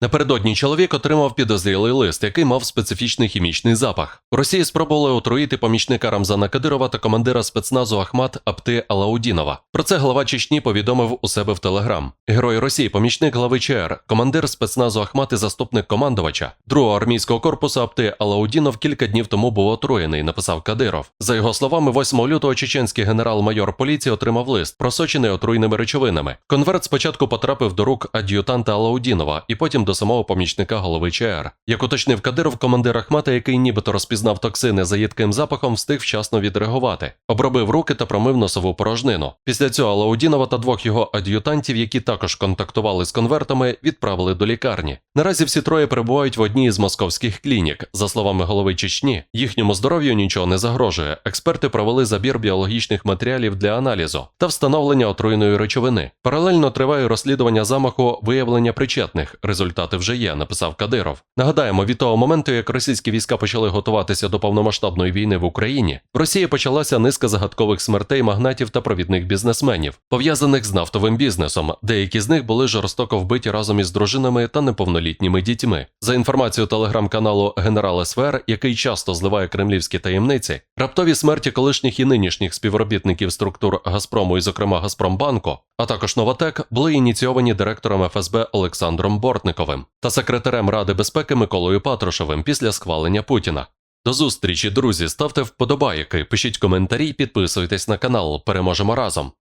Напередодні чоловік отримав підозрілий лист, який мав специфічний хімічний запах. Росії спробували отруїти помічника Рамзана Кадирова та командира спецназу Ахмат Апти Алаудінова. Про це глава Чечні повідомив у себе в Телеграм. Герой Росії, помічник глави ЧР, командир спецназу Ахмат і заступник командувача другого армійського корпусу Апти Алаудінов кілька днів тому був отруєний, написав Кадиров. За його словами, 8 лютого чеченський генерал-майор поліції отримав лист, просочений отруйними речовинами. Конверт спочатку потрапив до рук ад'ютанта Алаудінова і потім до самого помічника голови ЧР. Як уточнив Кадиров, командир Ахмата, який нібито розпізнав токсини за їдким запахом, встиг вчасно відреагувати, обробив руки та промив носову порожнину. Після цього Алаудінова та двох його ад'ютантів, які також контактували з конвертами, відправили до лікарні. Наразі всі троє перебувають в одній з московських клінік. За словами голови Чечні, їхньому здоров'ю нічого не загрожує. Експерти провели забір біологічних матеріалів для аналізу та встановлення отруйної речовини. Паралельно триває розслідування замаху виявлення причетних. Результати вже є, написав Кадиров. Нагадаємо, від того моменту, як російські війська почали готуватися до повномасштабної війни в Україні, в Росії почалася низка загадкових смертей магнатів та провідних бізнесменів, пов'язаних з нафтовим бізнесом. Деякі з них були жорстоко вбиті разом із дружинами та неповнолітніми дітьми. За інформацією телеграм-каналу Генерал СВР, який часто зливає кремлівські таємниці, раптові смерті колишніх і нинішніх співробітників структур Газпрому і, зокрема, Газпромбанку, а також Новотек, були ініційовані директором ФСБ Олександром Бортниковим та секретарем Ради безпеки Миколою Патрушевим після схвалення Путіна. До зустрічі, друзі. Ставте вподобайки, пишіть коментарі, підписуйтесь на канал. Переможемо разом.